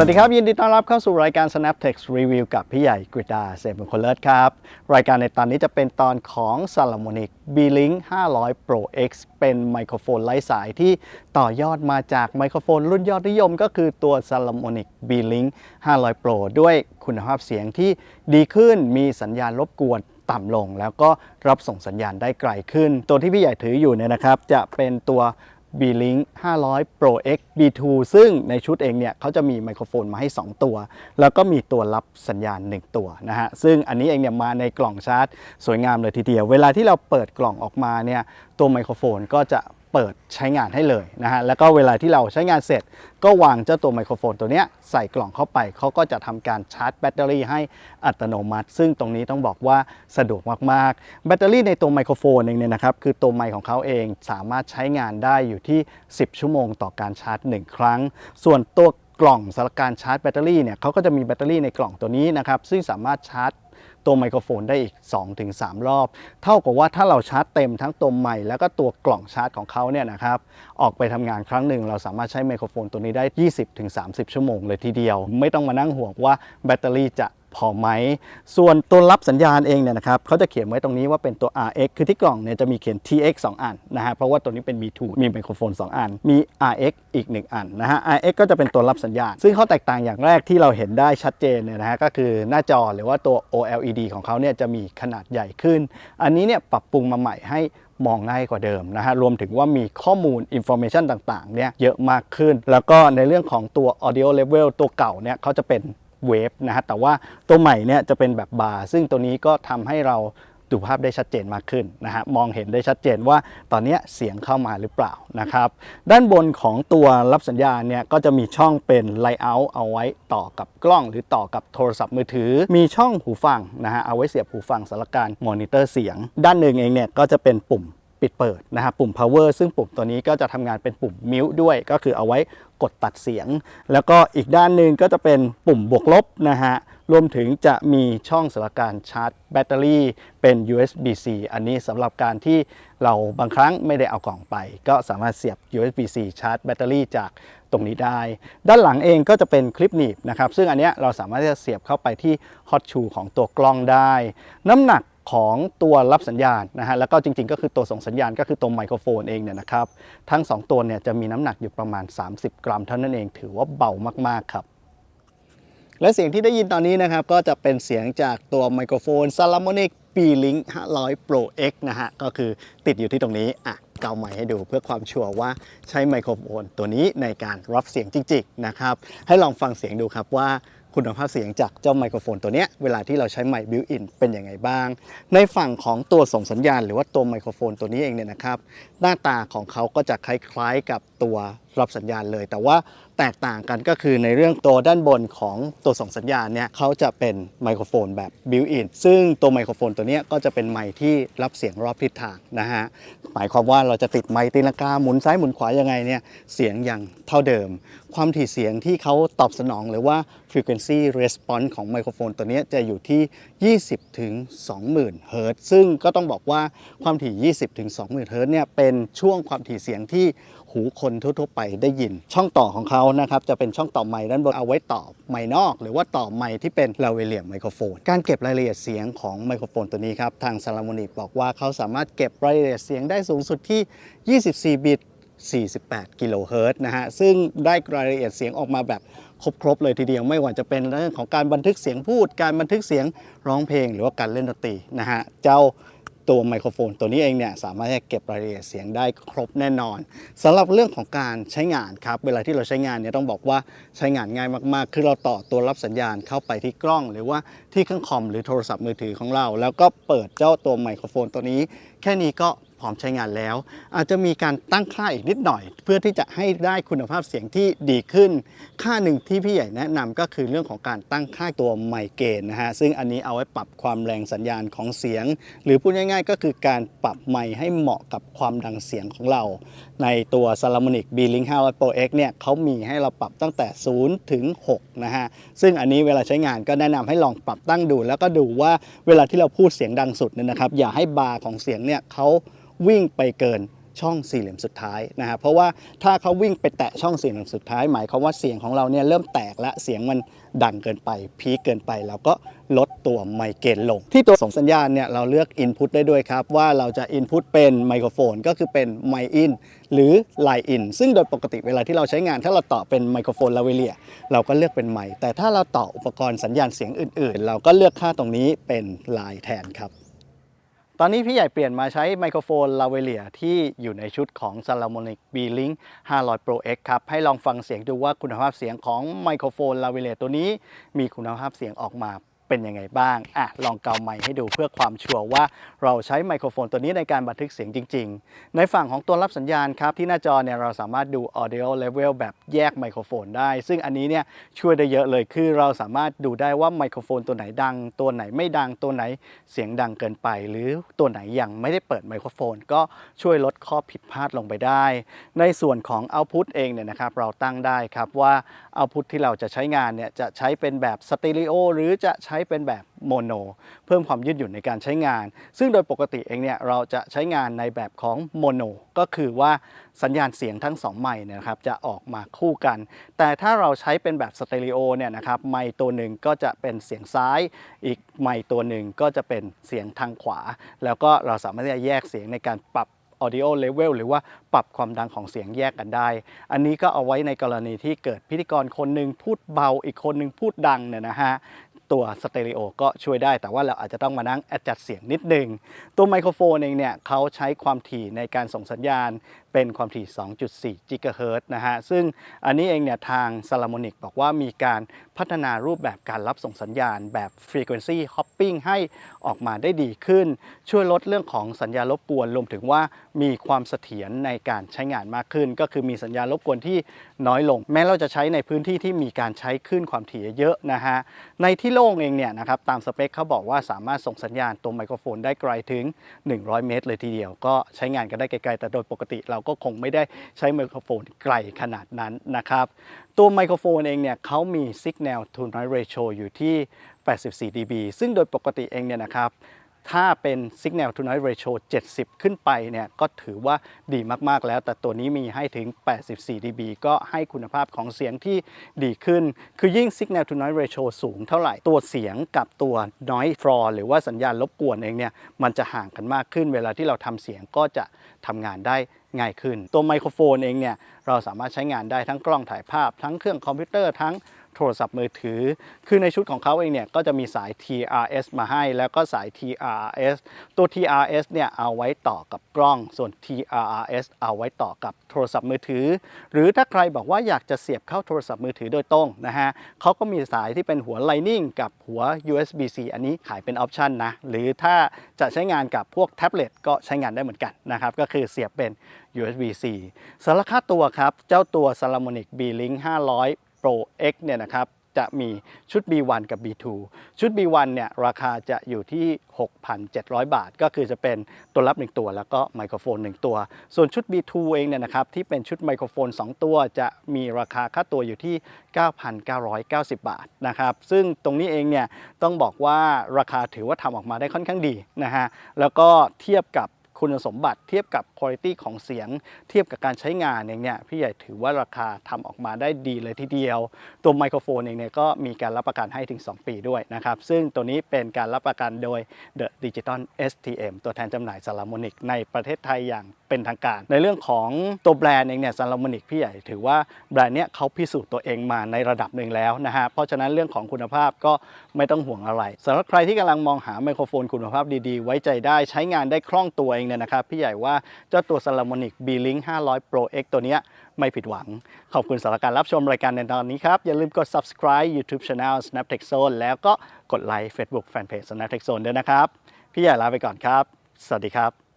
สวัสดีครับ ยินดีต้อนรับเข้าสู่รายการ Snaptext Review กับพี่ใหญ่กฤตาเสพมงคลเลิศครับ รายการในตอนนี้จะเป็นตอนของ Salamonic B-Link 500 Pro X เป็นไมโครโฟนไร้สายที่ต่อยอดมาจากไมโครโฟนรุ่นยอดนิยมก็คือตัว Salamonic B-Link 500 Pro ด้วยคุณภาพเสียงที่ดีขึ้นมีสัญญาณรบกวนต่ำลง แล้วก็รับส่งสัญญาณได้ไกลขึ้น ตัวที่พี่ใหญ่ถืออยู่เนี่ยนะครับ จะเป็นตัว B-Link 500 Pro X B2 ซึ่งในชุดเองเนี่ยเขาจะมีไมโครโฟนมาให้ 2 ตัว แล้วก็มีตัวรับสัญญาณ 1 ตัวนะฮะ ซึ่งอันนี้เองเนี่ยมาในกล่องชาร์จ สวยงามเลยทีเดียว เวลาที่เราเปิดกล่องออกมาเนี่ยตัวไมโครโฟนก็จะ เปิดใช้งานให้เลยนะฮะแล้วก็เวลาที่เราใช้งานเสร็จ ก็วางเจ้าตัวไมโครโฟนตัวเนี้ยใส่กล่องเข้าไป เขาก็จะทำการชาร์จแบตเตอรี่ให้อัตโนมัติ ซึ่งตรงนี้ต้องบอกว่าสะดวกมากๆ แบตเตอรี่ในตัวไมโครโฟนเองเนี่ยนะครับคือตัวไมค์ของเขาเองสามารถใช้งานได้อยู่ที่ 10 ชั่วโมงต่อการชาร์จ 1 ครั้ง ส่วนตัวกล่องสำหรับการชาร์จแบตเตอรี่เนี่ยเขาก็จะมีแบตเตอรี่ในกล่องตัวนี้นะครับซึ่งสามารถชาร์จ ตัวไมโครโฟนได้อีก 2-3 รอบ เท่ากับว่าถ้าเราชาร์จเต็มทั้งตัวไมค์แล้วก็ตัวกล่องชาร์จของเขาเนี่ยนะครับออกไปทำงานครั้งหนึ่งเราสามารถใช้ไมโครโฟนตัวนี้ได้ 20-30 ชั่วโมงเลยทีเดียว ไม่ต้องมานั่งห่วงว่าแบตเตอรี่จะ พอไหม ส่วนตัวรับสัญญาณเองเนี่ยนะครับเขาจะเขียนไว้ตรงนี้ว่าเป็นตัว RX คือที่กล่องเนี่ยจะมีเขียน TX 2 อันนะฮะเพราะว่าตัวนี้เป็น B2 มีไมโครโฟน 2 อัน มี RX อีก 1 อันนะฮะ RX ก็จะเป็นตัวรับสัญญาณ ซึ่งข้อแตกต่างอย่างแรกที่เราเห็นได้ชัดเจนเนี่ยนะฮะก็คือหน้าจอหรือว่าตัว OLED ของเขาเนี่ยจะมีขนาดใหญ่ขึ้น อันนี้เนี่ยปรับปรุงมาใหม่ให้มองง่ายกว่าเดิมนะฮะ รวมถึงว่ามีข้อมูล information ต่างๆ เนี่ยเยอะมากขึ้น แล้วก็ในเรื่องของตัว audio level ตัวเก่าเนี่ยเขาจะเป็น เวฟนะฮะแต่ว่าตัวใหม่เนี่ยจะเป็นแบบบาร์ซึ่งตัวนี้ก็ทำให้เราดูภาพได้ชัดเจนมากขึ้นนะฮะมองเห็นได้ชัดเจนว่าตอนนี้เสียงเข้ามาหรือเปล่านะครับ ด้านบนของตัวรับสัญญาณเนี่ยก็จะมีช่องเป็น layout เอาไว้ต่อกับกล้อง หรือต่อกับโทรศัพท์มือถือ มีช่องหูฟังนะฮะเอาไว้เสียบหูฟังสำหรับการมอนิเตอร์เสียง ด้านหนึ่งเองเนี่ยก็จะเป็นปุ่ม ปิดเปิดนะฮะปุ่ม power ซึ่งปุ่มตัวนี้ก็จะทำงานเป็นปุ่ม mute ด้วย ก็คือเอาไว้กดตัดเสียง แล้วก็อีกด้านหนึ่งก็จะเป็นปุ่มบวกลบนะฮะรวมถึงจะมีช่องสำหรับการชาร์จแบตเตอรี่เป็น USB-C อันนี้สำหรับการที่เราบางครั้งไม่ได้เอากล่องไป ก็สามารถเสียบ USB-C ชาร์จแบตเตอรี่จากตรงนี้ได้ ด้านหลังเองก็จะเป็นคลิปหนีบนะครับ ซึ่งอันนี้เราสามารถที่จะเสียบเข้าไปที่ Hot Shoe ของตัวกล้องได้ น้ำหนัก ของตัวรับสัญญาณนะฮะแล้วก็จริงๆ ก็คือตัวส่งสัญญาณก็คือตัวไมโครโฟนเองเนี่ยนะครับทั้ง 2 ตัวเนี่ยจะมีน้ำหนักอยู่ประมาณ 30 กรัม เท่านั้นเองถือว่าเบามากๆครับและเสียงที่ได้ยินตอนนี้นะครับ ก็จะเป็นเสียงจากตัวไมโครโฟน Salamonic B-Link 500 Pro X นะฮะ ก็คือติดอยู่ที่ตรงนี้ อะ เกาใหม่ให้ดูเพื่อความชัวร์ว่าใช้ไมโครโฟนตัวนี้ในการรับเสียงจริงๆนะครับ ให้ลองฟังเสียงดูครับว่า คุณภาพเสียงจากเจ้าไมโครโฟนตัวนี้เวลาที่เราใช้ไมค์บิวอินเป็นยังไงบ้าง ในฝั่งของตัวส่งสัญญาณ หรือว่าตัวไมโครโฟนตัวนี้เองเนี่ยนะครับ หน้าตาของเขาก็จะคล้ายๆกับตัวรับสัญญาณเลย แต่ว่าแตกต่างกันก็คือในเรื่องตัวด้านบนของตัวส่งสัญญาณเนี่ยเขาจะเป็นไมโครโฟนแบบบิวอินซึ่งตัวไมโครโฟนตัวนี้ก็จะเป็นไมค์ที่รับเสียงรอบทิศทางนะฮะหมายความว่าเราจะติดไมค์ตีลังกาหมุนซ้ายหมุนขวายังไงเนี่ยเสียงยังเท่าเดิม ความถี่เสียงที่เขาตอบสนองหรือว่า frequency response ของไมโครโฟนตัวนี้จะอยู่ที่ 20ถึง20,000เฮิรตซ์ซึ่งก็ต้องบอกว่าความถี่ 20ถึง20,000เฮิรตซ์เนี่ยเป็นช่วงความถี่เสียงที่หูคนทั่วๆไปได้ยิน ช่องต่อของเขานะครับจะเป็นช่องต่อไมค์ด้านบนเอาไว้ต่อไมค์นอก หรือว่าต่อไมค์ที่เป็นลาเวเลียมไมโครโฟน การเก็บรายละเอียดเสียงของไมโครโฟนตัวนี้ครับทางซาลามอนิกบอกว่าเขาสามารถเก็บรายละเอียดเสียงได้สูงสุดที่ 24 บิต 48 กิโลเฮิรตซ์นะฮะ ซึ่งได้รายละเอียดเสียงออกมาแบบครบๆเลยทีเดียว ไม่ว่าจะเป็นเรื่องของการบันทึกเสียงพูด การบันทึกเสียงร้องเพลง หรือว่าการเล่นดนตรีนะฮะ เจ้าตัวไมโครโฟนตัวนี้เองเนี่ยสามารถจะเก็บรายละเอียดเสียงได้ครบแน่นอนสำหรับเรื่องของการใช้งานครับ เวลาที่เราใช้งานเนี่ยต้องบอกว่าใช้งานง่ายมากๆ คือเราต่อตัวรับสัญญาณเข้าไปที่กล้อง หรือว่าที่เครื่องคอมหรือโทรศัพท์มือถือของเรา แล้วก็เปิดเจ้าตัวไมโครโฟนตัวนี้ แค่นี้ก็ พร้อมใช้งานแล้ว อาจจะมีการตั้งค่าอีกนิดหน่อย เพื่อที่จะให้ได้คุณภาพเสียงที่ดีขึ้น ค่าหนึ่งที่พี่ใหญ่แนะนำก็คือเรื่องของการตั้งค่าตัวไมเกนนะฮะซึ่งอันนี้เอาไว้ปรับความแรงสัญญาณของเสียง หรือพูดง่าย ๆ ก็คือการปรับไมให้เหมาะกับความดังเสียงของเรา ในตัว Salamonic B-Link 500 Pro X เนี่ยเขามีให้เราปรับตั้งแต่ 0 ถึง 6 นะฮะ ซึ่งอันนี้เวลาใช้งานก็แนะนำให้ลองปรับตั้งดู แล้วก็ดูว่าเวลาที่เราพูดเสียงดังสุดเนี่ยนะครับ อย่าให้บาร์ของเสียงเนี่ยเขา วิ่งไปเกินช่องสี่เหลี่ยมสุดท้ายนะฮะเพราะว่าถ้าเขาวิ่งไปแตะช่องสี่เหลี่ยมสุดท้าย หมายความว่าเสียงของเราเนี่ยเริ่มแตกและเสียงมันดังเกินไป พีคเกินไปเราก็ลดตัวไมเกรนลง ที่ตัวส่งสัญญาณเนี่ยเราเลือก Input ได้ด้วยครับ ว่าเราจะ Input เป็นไมโครโฟนก็คือเป็นไมอินหรือไลอินซึ่งโดยปกติเวลาที่เราใช้งาน ถ้าเราต่อเป็นไมโครโฟนลาเวเลียเราก็เลือกเป็นไมแต่ถ้าเราต่ออุปกรณ์สัญญาณเสียงอื่น ๆ เราก็เลือกค่าตรงนี้เป็นไลน์แทนครับ ตอนนี้พี่ใหญ่เปลี่ยนมาใช้ไมโครโฟนลาเวเลียที่อยู่ในชุดของ s a l o m o n i c B-Link 500 Pro X ครับ ให้ลองฟังเสียงดูว่าคุณภาพเสียงของไมโครโฟนลาเวเลียตัวนี้มีคุณภาพเสียงออกมา เป็นยังไงบ้างอะลองเกาไมค์ให้ดูเพื่อความชัวร์ว่าเราใช้ไมโครโฟนตัวนี้ในการบันทึกเสียงจริง ๆ ในฝั่งของตัวรับสัญญาณครับ ที่หน้าจอเนี่ยเราสามารถดู audio level แบบแยกไมโครโฟนได้ ซึ่งอันนี้เนี่ยช่วยได้เยอะเลยคือเราสามารถดูได้ว่าไมโครโฟนตัวไหนดัง ตัวไหนไม่ดังตัวไหนเสียงดังเกินไป หรือตัวไหนยังไม่ได้เปิดไมโครโฟน ก็ช่วยลดข้อผิดพลาดลงไปได้ ในส่วนของ output เองเนี่ยนะครับเราตั้งได้ครับว่า output ที่เราจะใช้งานเนี่ยจะใช้เป็นแบบสเตอริโอหรือจะใช้เป็นแบบโมโนเพิ่มความยืดหยุ่นในการใช้งาน ซึ่งโดยปกติเองเนี่ยเราจะใช้งานในแบบของโมโนก็คือว่าสัญญาณเสียงทั้ง 2 ไมค์เนี่ยนะครับจะออกมาคู่กัน แต่ถ้าเราใช้เป็นแบบสเตอริโอเนี่ยนะครับไมค์ตัวหนึ่งก็จะเป็นเสียงซ้าย อีกไมค์ตัวหนึ่งก็จะเป็นเสียงทางขวา แล้วก็เราสามารถที่จะแยกเสียงในการปรับ audio level หรือว่าปรับความดังของเสียงแยกกันได้ อันนี้ก็เอาไว้ในกรณีที่เกิดพิธีกรคนหนึ่งพูดเบาอีกคนหนึ่งพูดดังเนี่ยนะฮะ ตัวสเตอริโอก็ช่วยได้ แต่ว่าเราอาจจะต้องมานั่งแอดจัดเสียงนิดนึง ตัวไมโครโฟนเองเนี่ยเขาใช้ความถี่ในการส่งสัญญาณเป็นความถี่ 2.4กิกะเฮิรตซ์นะฮะ ซึ่งอันนี้เองเนี่ยทาง s a l a m o n i c บอกว่ามีการพัฒนารูปแบบการรับส่งสัญญาณแบบ Frequency Hopping ให้ออกมาได้ดีขึ้น ช่วยลดเรื่องของสัญญาณรบกวนรวมถึงว่ามีความเสถียรในการใช้งานมากขึ้น ก็คือมีสัญญาณรบกวนที่น้อยลง แม้เราจะใช้ในพื้นที่ที่มีการใช้คลื่นความถี่เยอะนะฮะ ในที่โล่งเองเนี่ยนะครับตามสเปคเขาบอกว่าสามารถส่งสัญญาณตัวไมโครโฟนได้ไกลถึง 100 เมตร เลยทีเดียว ก็ใช้งานกันได้ไกลๆแต่โดยปกติเราก็คงไม่ได้ใช้ไมโครโฟนไกลขนาดนั้นนะครับ ตัวไมโครโฟนเองเนี่ยเขามี Signal to Noise Ratio อยู่ที่ 84 dB ซึ่งโดยปกติเองเนี่ยนะครับ ถ้าเป็น Signal to Noise Ratio 70 ขึ้นไปเนี่ยก็ถือว่าดีมากๆแล้ว แต่ตัวนี้มีให้ถึง 84 dB ก็ให้คุณภาพของเสียงที่ดีขึ้น คือยิ่ง Signal to Noise Ratio สูงเท่าไหร่ ตัวเสียงกับตัว Noise Floor หรือว่าสัญญาณรบกวนเองเนี่ยมันจะห่างกันมากขึ้น เวลาที่เราทำเสียงก็จะทำงานได้ง่ายขึ้น ตัวไมโครโฟนเองเนี่ยเราสามารถใช้งานได้ทั้งกล้องถ่ายภาพ ทั้งเครื่องคอมพิวเตอร์ทั้ง โทรศัพท์มือถือ คือในชุดของเขาเองเนี่ยก็จะมีสาย TRS มาให้ แล้วก็สาย TRS ตัว TRS เนี่ยเอาไว้ต่อกับกล้อง ส่วน TRS เอาไว้ต่อกับโทรศัพท์มือถือ หรือถ้าใครบอกว่าอยากจะเสียบเข้าโทรศัพท์มือถือโดยตรงนะฮะเขาก็มีสายที่เป็นหัว Lightning กับหัว USB-C อันนี้ขายเป็นออปชันนะ หรือถ้าจะใช้งานกับพวกแท็บเล็ตก็ใช้งานได้เหมือนกันนะครับก็คือเสียบเป็น USB-C สำหรับค่าตัวครับ เจ้าตัว s a l a m o n i c B-Link 500 Pro X เนี่ยนะครับจะมีชุด B1 กับ B2 ชุด B1 เนี่ยราคาจะอยู่ที่ 6,700 บาท ก็คือจะเป็นตัวรับ 1 ตัว แล้วก็ไมโครโฟน 1 ตัว ส่วนชุด B2 เองเนี่ยนะครับที่เป็นชุดไมโครโฟน 2 ตัว จะมีราคาค่าตัวอยู่ที่ 9,990 บาทนะครับซึ่งตรงนี้เองเนี่ยต้องบอกว่าราคาถือว่าทำออกมาได้ค่อนข้างดีนะฮะแล้วก็เทียบกับ คุณสมบัติเทียบกับคุณภาพของเสียง เทียบกับการใช้งานเองเนี่ยพี่ใหญ่ถือว่าราคาทำออกมาได้ดีเลยทีเดียว ตัวไมโครโฟนเองเนี่ยก็มีการรับประกันให้ถึง 2 ปีด้วยนะครับ ซึ่งตัวนี้เป็นการรับประกันโดย The Digital STM ตัวแทนจำหน่ายซาลามอนิกในประเทศไทยอย่างเป็นทางการ ในเรื่องของตัวแบรนด์เองเนี่ยซาลามอนิกพี่ใหญ่ถือว่าแบรนด์เนี้ยเขาพิสูจน์ตัวเองมาในระดับหนึ่งแล้วนะฮะเพราะฉะนั้นเรื่องของคุณภาพก็ไม่ต้องห่วงอะไรสำหรับใครที่กำลังมองหาไมโครโฟนคุณภาพดีๆ ไว้ใจได้ใช้งานได้คล่องตัวเองเนี่ยนะครับพี่ใหญ่ว่าเจ้าตัว s a l a m o n i c B-Link 500 Pro X ตัวเนี้ยไม่ผิดหวัง ขอบคุณสำหรับการรับชมรายการในตอนนี้ครับ อย่าลืมกด subscribe YouTube Channel Snaptech Zone แล้วก็กดไลค์ Facebook Fanpage Snaptech Zone ด้วยนะครับ พี่ใหญ่ลาไปก่อนครับ สวัสดีครับ